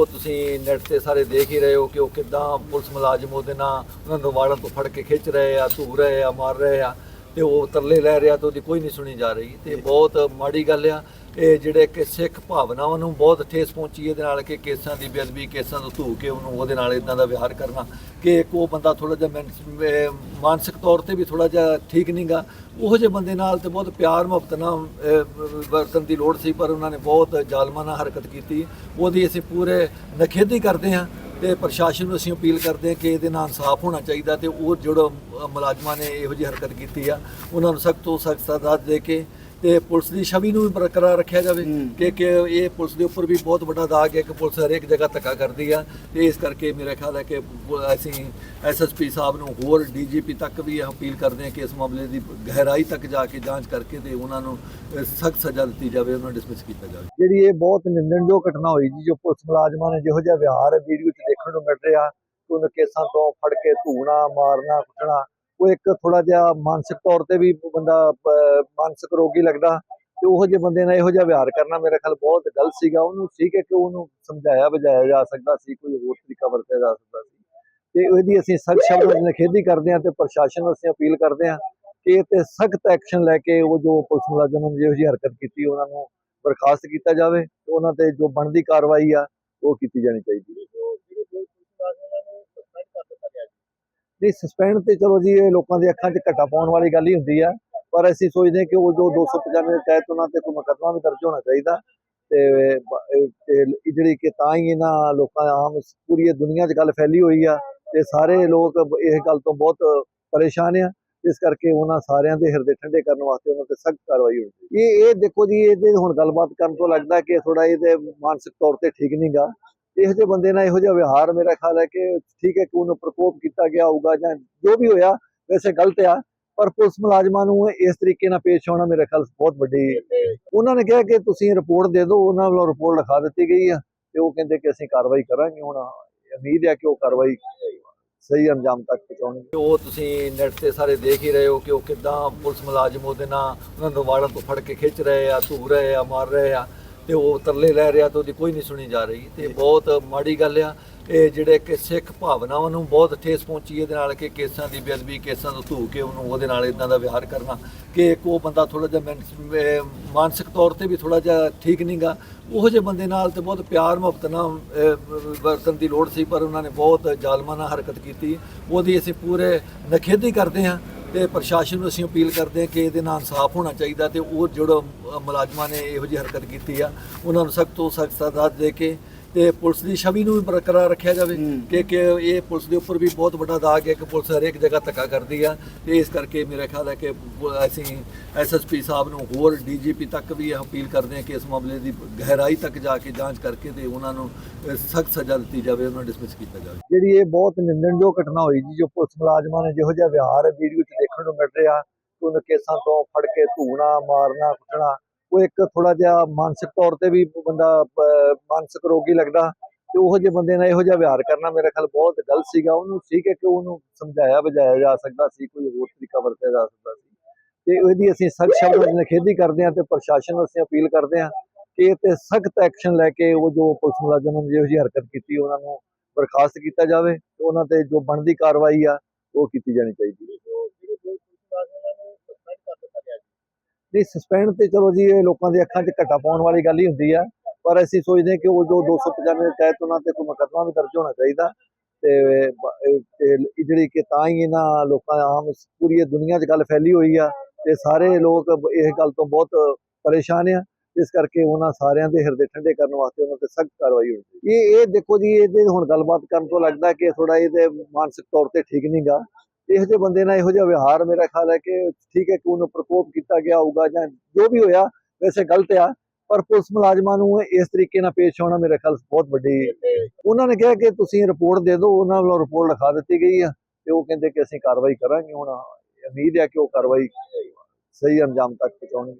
ਉਹ ਤੁਸੀਂ ਨੈਟ ਤੇ ਸਾਰੇ ਦੇਖ ਹੀ ਰਹੇ ਹੋ ਕਿ ਉਹ ਕਿਦਾਂ ਪੁਲਿਸ ਮੁਲਾਜ਼ਮ ਉਹਦੇ ਨਾਲ ਉਹਨਾਂ ਨੂੰ ਵਾਲਾਂ ਤੋਂ ਫੜ ਕੇ ਖਿੱਚ ਰਹੇ ਆ, ਧੂ ਰਹੇ ਆ, ਮਾਰ ਰਹੇ ਆ। ਤੇ ਉਹ ਤਰਲੇ ਲੈ ਰਿਹਾ ਤੇ ਉਹਦੀ ਕੋਈ ਨਹੀਂ ਸੁਣੀ ਜਾ ਰਹੀ ਤੇ ਬਹੁਤ ਮਾੜੀ ਗੱਲ ਆ। ਇਹ ਜਿਹੜੇ ਕਿ ਸਿੱਖ ਭਾਵਨਾਵਾਂ ਨੂੰ ਬਹੁਤ ਠੇਸ ਪਹੁੰਚੀ ਇਹਦੇ ਨਾਲ ਕਿ ਕੇਸਾਂ ਦੀ ਬੇਅਦਬੀ ਕੇਸਾਂ ਤੋਂ ਧੂ ਕੇ ਉਹਨੂੰ ਉਹਦੇ ਨਾਲ ਇਦਾਂ ਦਾ ਵਿਹਾਰ ਕਰਨਾ ਕਿ ਇੱਕ ਉਹ ਬੰਦਾ ਥੋੜਾ ਜਿਹਾ ਮਾਨਸਿਕ ਤੌਰ ਤੇ ਵੀ ਥੋੜਾ ਜਿਹਾ ਠੀਕ ਨਹੀਂਗਾ ਉਹੋ ਜਿਹੇ ਬੰਦੇ ਨਾਲ ਤੇ ਬਹੁਤ ਪਿਆਰ ਮੁਹੱਬਤ ਨਾਲ ਅਹ, ਵਰਤਣ ਦੀ ਲੋੜ ਸੀ ਪਰ ਉਹਨਾਂ ਨੇ ਬਹੁਤ ਜ਼ਾਲਮਾਨਾ ਹਰਕਤ ਕੀਤੀ। ਉਹਦੀ ਅਸੀਂ ਪੂਰੇ ਨਖੇਦੀ ਕਰਦੇ ਹਾਂ ਤੇ ਪ੍ਰਸ਼ਾਸਨ ਨੂੰ ਅਸੀਂ ਅਪੀਲ ਕਰਦੇ ਹਾਂ ਕਿ ਇਹਦੇ ਨਾਲ ਇਨਸਾਫ ਹੋਣਾ ਚਾਹੀਦਾ ਤੇ ਉਹ ਜਿਹੜਾ ਮੁਲਾਜ਼ਮਾਂ ਨੇ ਇਹੋ ਜਿਹੀ ਹਰਕਤ ਕੀਤੀ ਆ, ਉਹਨਾਂ ਨੂੰ ਸਖਤ ਤੋਂ ਸਖਤ ਸਜ਼ਾ ਦੇ ਕੇ ਤੇ ਪੁਲਿਸ ਦੀ ਛਵੀ ਨੂੰ ਵੀ ਬਰਕਰਾਰ ਰੱਖਿਆ ਜਾਵੇ ਕਿ ਕਿ ਇਹ ਪੁਲਿਸ ਦੇ ਉੱਪਰ ਵੀ ਬਹੁਤ ਵੱਡਾ ਦਾਗ ਹੈ ਕਿ ਪੁਲਿਸ ਹਰੇਕ ਜਗ੍ਹਾ ਧੱਕਾ ਕਰਦੀ ਆ ਤੇ ਇਸ ਕਰਕੇ ਮੇਰਾ ਖਿਆਲ ਹੈ ਕਿ ਅਸੀਂ ਐਸਐਸਪੀ ਸਾਹਿਬ ਨੂੰ ਹੋਰ ਡੀਜੀਪੀ ਤੱਕ ਵੀ ਅਪੀਲ ਕਰਦੇ ਹਾਂ ਕਿ ਇਸ ਮਾਮਲੇ ਦੀ ਗਹਿਰਾਈ ਤੱਕ ਜਾ ਕੇ ਜਾਂਚ ਕਰਕੇ ਤੇ ਉਹਨਾਂ ਨੂੰ ਸਖਤ ਸਜ਼ਾ ਦਿੱਤੀ ਜਾਵੇ ਉਹਨਾਂ ਨੂੰ ਡਿਸਮਿਸ ਕੀਤਾ ਜਾਵੇ। ਜਿਹੜੀ ਇਹ ਬਹੁਤ ਨਿੰਦਣਯੋਗ ਘਟਨਾ ਹੋਈ ਜੀ ਜੋ ਪੁਲਿਸ ਮੁਲਾਜ਼ਮਾਂ ਨੇ ਜਿਹੋ ਜਿਹਾ ਵਿਹਾਰ ਵੀਡੀਓ 'ਚ ਦੇਖਣ ਨੂੰ ਮਿਲ ਰਿਹਾ ਉਹਨਾਂ ਕੇਸਾਂ ਤੋਂ ਫੜ ਕੇ ਧੂਣਾ ਮਾਰਨਾ ਕੁੱਟਣਾ ਉਹ ਇੱਕ ਥੋੜਾ ਜਿਹਾ ਮਾਨਸਿਕ ਤੌਰ ਤੇ ਵੀ ਬੰਦਾ ਅਹ, ਮਾਨਸਿਕ ਰੋਗੀ ਲੱਗਦਾ ਤੇ ਉਹੋ ਜਿਹੇ ਬੰਦੇ ਨਾਲ ਇਹੋ ਜਿਹਾ ਵਿਹਾਰ ਕਰਨਾ ਮੇਰੇ ਖਿਆਲ ਬਹੁਤ ਗਲਤ ਸੀਗਾ। ਉਹਨੂੰ ਠੀਕ ਹੈ ਕਿ ਉਹਨੂੰ ਸਮਝਾਇਆ ਬੁਝਾਇਆ ਜਾ ਸਕਦਾ ਸੀ ਕੋਈ ਹੋਰ ਤਰੀਕਾ ਵਰਤਿਆ ਜਾ ਸਕਦਾ ਸੀ। ਤੇ ਉਹਦੀ ਅਸੀਂ ਸਖਤ ਸ਼ਬਦਾਂ ਨਿਖੇਧੀ ਕਰਦੇ ਹਾਂ ਤੇ ਪ੍ਰਸ਼ਾਸਨ ਨੂੰ ਅਸੀਂ ਅਪੀਲ ਕਰਦੇ ਹਾਂ ਕਿ ਇਹ ਤੇ ਸਖਤ ਐਕਸ਼ਨ ਲੈ ਕੇ ਉਹ ਜੋ ਪੁਲਿਸ ਮੁਲਾਜ਼ਮ ਨੇ ਜਿਹੋ ਜਿਹੀ ਹਰਕਤ ਕੀਤੀ ਉਹਨਾਂ ਨੂੰ ਬਰਖਾਸਤ ਕੀਤਾ ਜਾਵੇ ਤੇ ਉਹਨਾਂ ਤੇ ਜੋ ਬਣਦੀ ਕਾਰਵਾਈ ਆ ਉਹ ਕੀਤੀ ਜਾਣੀ ਚਾਹੀਦੀ ਹੈ। ਨਹੀਂ ਸਸਪੈਂਡ ਤੇ ਚਲੋ ਜੀ, ਇਹ ਲੋਕਾਂ ਦੇ ਅੱਖਾਂ 'ਚ ਘੱਟਾ ਪਾਉਣ ਵਾਲੀ ਗੱਲ ਹੀ ਹੁੰਦੀ ਆ। ਪਰ ਅਸੀਂ ਸੋਚਦੇ ਹਾਂ ਕਿ ਉਹ ਜੋ 295 ਦੇ ਤਹਿਤ ਉਹਨਾਂ ਤੇ ਕੋਈ ਮੁਕੱਦਮਾ ਵੀ ਦਰਜ ਹੋਣਾ ਚਾਹੀਦਾ ਤੇ ਜਿਹੜੀ ਕਿ ਤਾਂ ਹੀ ਇਹਨਾਂ ਲੋਕਾਂ ਆਮ ਪੂਰੀ ਇਹ ਦੁਨੀਆ 'ਚ ਗੱਲ ਫੈਲੀ ਹੋਈ ਆ ਤੇ ਸਾਰੇ ਲੋਕ ਇਸ ਗੱਲ ਤੋਂ ਬਹੁਤ ਪਰੇਸ਼ਾਨ ਆ। ਇਸ ਕਰਕੇ ਉਹਨਾਂ ਸਾਰਿਆਂ ਦੇ ਹਿਰਦੇ ਠੰਡੇ ਕਰਨ ਵਾਸਤੇ ਉਹਨਾਂ ਤੇ ਸਖਤ ਕਾਰਵਾਈ ਹੋਣੀ ਇਹ ਇਹ ਦੇਖੋ ਜੀ, ਇਹਦੇ ਹੁਣ ਗੱਲਬਾਤ ਕਰਨ ਤੋਂ ਲੱਗਦਾ ਕਿ ਥੋੜਾ ਇਹਦੇ ਮਾਨਸਿਕ ਤੌਰ ਤੇ ਠੀਕ ਨਹੀਂਗਾ ਇਹੋ ਜਿਹੇ ਬੰਦੇ ਨਾਲ ਇਹੋ ਜਿਹਾ ਵਿਹਾਰ ਮੇਰਾ ਖਿਆਲ ਹੈ ਕਿ ਠੀਕ ਹੈ ਕਿ ਉਹਨੂੰ ਪ੍ਰਕੋਪ ਕੀਤਾ ਗਿਆ ਹੋਊਗਾ ਜਾਂ ਜੋ ਵੀ ਹੋਇਆ, ਵੈਸੇ ਗਲਤ ਆ, ਪਰ ਪੁਲਿਸ ਮੁਲਾਜ਼ਮਾਂ ਨੂੰ ਇਸ ਤਰੀਕੇ ਨਾਲ ਪੇਸ਼ ਆਉਣਾ ਮੇਰੇ ਖਿਆਲ ਬਹੁਤ ਵੱਡੀ ਉਹਨਾਂ ਨੇ ਕਿਹਾ ਕਿ ਤੁਸੀਂ ਰਿਪੋਰਟ ਦੇ ਦਿਓ, ਉਹਨਾਂ ਵੱਲੋਂ ਰਿਪੋਰਟ ਲਿਖਾ ਦਿੱਤੀ ਗਈ ਆ ਤੇ ਉਹ ਕਹਿੰਦੇ ਕਿ ਅਸੀਂ ਕਾਰਵਾਈ ਕਰਾਂਗੇ ਹੁਣ, ਉਮੀਦ ਹੈ ਕਿ ਉਹ ਕਾਰਵਾਈ ਸਹੀ ਅੰਜਾਮ ਤੱਕ ਪਹੁੰਚਾਉਣਗੇ। ਉਹ ਤੁਸੀਂ ਨੈਟ ਤੇ ਸਾਰੇ ਦੇਖ ਹੀ ਰਹੇ ਹੋ ਕਿ ਉਹ ਕਿਦਾਂ ਪੁਲਿਸ ਮੁਲਾਜ਼ਮ ਉਹਦੇ ਨਾਲ ਉਹਨਾਂ ਨੂੰ ਵਾਲਾਂ ਤੋਂ ਫੜ ਕੇ ਖਿੱਚ ਰਹੇ ਆ, ਧੂ ਰਹੇ ਆ, ਮਾਰ ਰਹੇ ਆ। ਤੇ ਉਹ ਤਰਲੇ ਲੈ ਰਿਹਾ ਤੇ ਉਹਦੀ ਕੋਈ ਨਹੀਂ ਸੁਣੀ ਜਾ ਰਹੀ ਤੇ ਬਹੁਤ ਮਾੜੀ ਗੱਲ ਆ। ਇਹ ਜਿਹੜੇ ਕਿ ਸਿੱਖ ਭਾਵਨਾਵਾਂ ਨੂੰ ਬਹੁਤ ਠੇਸ ਪਹੁੰਚੀ ਇਹਦੇ ਨਾਲ ਕਿ ਕੇਸਾਂ ਦੀ ਬੇਅਦਬੀ ਕੇਸਾਂ ਤੋਂ ਧੂ ਕੇ ਉਹਨੂੰ ਉਹਦੇ ਨਾਲ ਇਦਾਂ ਦਾ ਵਿਹਾਰ ਕਰਨਾ ਕਿ ਇੱਕ ਉਹ ਬੰਦਾ ਥੋੜਾ ਜਿਹਾ ਮਾਨਸਿਕ ਤੌਰ ਤੇ ਵੀ ਥੋੜਾ ਜਿਹਾ ਠੀਕ ਨਹੀਂਗਾ ਉਹੋ ਜਿਹੇ ਬੰਦੇ ਨਾਲ ਤੇ ਬਹੁਤ ਪਿਆਰ ਮੁਹੱਬਤ ਨਾਲ ਅਹ, ਵਰਤਣ ਦੀ ਲੋੜ ਸੀ ਪਰ ਉਹਨਾਂ ਨੇ ਬਹੁਤ ਜ਼ਾਲਮਾਨਾ ਹਰਕਤ ਕੀਤੀ। ਉਹਦੀ ਅਸੀਂ ਪੂਰੇ ਨਖੇਧੀ ਕਰਦੇ ਹਾਂ ਤੇ ਪ੍ਰਸ਼ਾਸਨ ਨੂੰ ਅਸੀਂ ਅਪੀਲ ਕਰਦੇ ਹਾਂ ਕਿ ਇਹਦੇ ਨਾਲ ਇਨਸਾਫ ਹੋਣਾ ਚਾਹੀਦਾ ਤੇ ਉਹ ਜਿਹੜਾ ਮੁਲਾਜ਼ਮਾਂ ਨੇ ਇਹੋ ਜਿਹੀ ਹਰਕਤ ਕੀਤੀ ਆ, ਉਹਨਾਂ ਨੂੰ ਸਖਤ ਤੋਂ ਸਖਤ ਸਜ਼ਾ ਦੇ ਕੇ ਤੇ ਪੁਲਿਸ ਦੀ ਛਵੀ ਨੂੰ ਵੀ ਬਰਕਰਾਰ ਰੱਖਿਆ ਜਾਵੇ ਕਿ ਕਿ ਇਹ ਪੁਲਿਸ ਦੇ ਉੱਪਰ ਵੀ ਬਹੁਤ ਵੱਡਾ ਦਾਗ ਹੈ ਕਿ ਪੁਲਿਸ ਹਰੇਕ ਜਗ੍ਹਾ ਧੱਕਾ ਕਰਦੀ ਆ ਤੇ ਇਸ ਕਰਕੇ ਮੇਰਾ ਖਿਆਲ ਹੈ ਕਿ ਅਸੀਂ ਐਸਐਸਪੀ ਸਾਹਿਬ ਨੂੰ ਹੋਰ ਡੀਜੀਪੀ ਤੱਕ ਵੀ ਅਪੀਲ ਕਰਦੇ ਹਾਂ ਕਿ ਇਸ ਮਾਮਲੇ ਦੀ ਗਹਿਰਾਈ ਤੱਕ ਜਾ ਕੇ ਜਾਂਚ ਕਰਕੇ ਤੇ ਉਹਨਾਂ ਨੂੰ ਸਖਤ ਸਜ਼ਾ ਦਿੱਤੀ ਜਾਵੇ ਉਹਨਾਂ ਨੂੰ ਡਿਸਮਿਸ ਕੀਤਾ ਜਾਵੇ। ਜਿਹੜੀ ਇਹ ਬਹੁਤ ਨਿੰਦਣਯੋਗ ਘਟਨਾ ਹੋਈ ਜੀ ਜੋ ਪੁਲਿਸ ਮੁਲਾਜ਼ਮਾਂ ਨੇ ਜਿਹੋ ਜਿਹਾ ਵਿਹਾਰ ਵੀਡੀਓ 'ਚ ਦੇਖਣ ਨੂੰ ਮਿਲ ਰਿਹਾ ਉਹਨਾਂ ਕੇਸਾਂ ਤੋਂ ਫੜ ਕੇ ਧੂਣਾ ਮਾਰਨਾ ਕੁੱਟਣਾ ਉਹ ਇੱਕ ਥੋੜਾ ਜਿਹਾ ਮਾਨਸਿਕ ਤੌਰ ਤੇ ਵੀ ਬੰਦਾ ਮਾਨਸਿਕ ਰੋਗੀ ਲੱਗਦਾ ਤੇ ਉਹੋ ਜਿਹੇ ਬੰਦੇ ਨਾਲ ਇਹੋ ਜਿਹਾ ਵਿਹਾਰ ਕਰਨਾ ਮੇਰੇ ਖਿਆਲ ਬਹੁਤ ਗਲਤ ਸੀਗਾ। ਉਹਨੂੰ ਠੀਕ ਹੈ ਕਿ ਉਹਨੂੰ ਸਮਝਾਇਆ ਬੁਝਾਇਆ ਜਾ ਸਕਦਾ ਸੀ, ਕੋਈ ਹੋਰ ਤਰੀਕਾ ਵਰਤਿਆ ਜਾ ਸਕਦਾ ਸੀ। ਤੇ ਇਹਦੀ ਅਸੀਂ ਸਖਤ ਸ਼ਬਦਾਂ ਵਿੱਚ ਨਿਖੇਧੀ ਕਰਦੇ ਹਾਂ ਤੇ ਪ੍ਰਸ਼ਾਸਨ ਨੂੰ ਅਸੀਂ ਅਪੀਲ ਕਰਦੇ ਹਾਂ ਕਿ ਇਹ ਤੇ ਸਖਤ ਐਕਸ਼ਨ ਲੈ ਕੇ ਉਹ ਜੋ ਪੁਲਿਸ ਮੁਲਾਜ਼ਮ ਨੇ ਜਿਹੋ ਜਿਹੀ ਹਰਕਤ ਕੀਤੀ ਉਹਨਾਂ ਨੂੰ ਬਰਖਾਸਤ ਕੀਤਾ ਜਾਵੇ ਤੇ ਉਹਨਾਂ ਤੇ ਜੋ ਬਣਦੀ ਕਾਰਵਾਈ ਆ, ਉਹ ਕੀਤੀ ਜਾਣੀ ਚਾਹੀਦੀ ਹੈ। ਨਹੀਂ ਸਸਪੈਂਡ ਤੇ ਚਲੋ ਜੀ, ਇਹ ਲੋਕਾਂ ਦੀ ਅੱਖਾਂ 'ਚ ਘੱਟਾ ਪਾਉਣ ਵਾਲੀ ਗੱਲ ਹੀ ਹੁੰਦੀ ਆ। ਪਰ ਅਸੀਂ ਸੋਚਦੇ ਕਿ ਉਹ ਜੋ 295 ਦੇ ਤਹਿਤ ਉਹਨਾਂ ਤੇ ਕੋਈ ਮੁਕੱਦਮਾ ਵੀ ਦਰਜ ਹੋਣਾ ਚਾਹੀਦਾ। ਤੇ ਜਿਹੜੀ ਕਿ ਤਾਂ ਹੀ ਇਹਨਾਂ ਲੋਕਾਂ ਆਮ ਪੂਰੀ ਦੁਨੀਆ 'ਚ ਗੱਲ ਫੈਲੀ ਹੋਈ ਆ ਤੇ ਸਾਰੇ ਲੋਕ ਬ- ਇਸ ਗੱਲ ਤੋਂ ਬਹੁਤ ਪਰੇਸ਼ਾਨ ਆ। ਇਸ ਕਰਕੇ ਉਹਨਾਂ ਸਾਰਿਆਂ ਦੇ ਹਿਰਦੇ ਠੰਡੇ ਕਰਨ ਵਾਸਤੇ ਉਹਨਾਂ ਤੇ ਸਖਤ ਕਾਰਵਾਈ ਹੋਣੀ ਇਹ ਇਹ ਦੇਖੋ ਜੀ, ਇਹਦੇ ਹੁਣ ਗੱਲਬਾਤ ਕਰਨ ਤੋਂ ਲੱਗਦਾ ਕਿ ਥੋੜਾ ਇਹਦੇ ਮਾਨਸਿਕ ਤੌਰ ਤੇ ਠੀਕ ਨਹੀਂਗਾ ਇਹੋ ਜਿਹੇ ਬੰਦੇ ਨਾਲ ਇਹੋ ਜਿਹਾ ਵਿਹਾਰ ਮੇਰਾ ਖਿਆਲ ਹੈ ਕਿ ਠੀਕ ਹੈ ਕਿ ਉਹਨੂੰ ਪ੍ਰਕੋਪ ਕੀਤਾ ਗਿਆ ਹੋਊਗਾ ਜਾਂ ਜੋ ਵੀ ਹੋਇਆ, ਵੈਸੇ ਗਲਤ ਆ, ਪਰ ਪੁਲਿਸ ਮੁਲਾਜ਼ਮਾਂ ਨੂੰ ਇਸ ਤਰੀਕੇ ਨਾਲ ਪੇਸ਼ ਹੋਣਾ ਮੇਰੇ ਖਿਆਲ ਬਹੁਤ ਵੱਡੀ ਉਹਨਾਂ ਨੇ ਕਿਹਾ ਕਿ ਤੁਸੀਂ ਰਿਪੋਰਟ ਦੇ ਦਿਓ, ਉਹਨਾਂ ਵੱਲੋਂ ਰਿਪੋਰਟ ਲਿਖਾ ਦਿੱਤੀ ਗਈ ਆ ਤੇ ਉਹ ਕਹਿੰਦੇ ਕਿ ਅਸੀਂ ਕਾਰਵਾਈ ਕਰਾਂਗੇ ਹੁਣ, ਉਮੀਦ ਹੈ ਕਿ ਉਹ ਕਾਰਵਾਈ ਸਹੀ ਅੰਜਾਮ ਤੱਕ ਪਹੁੰਚਾਉਣਗੇ।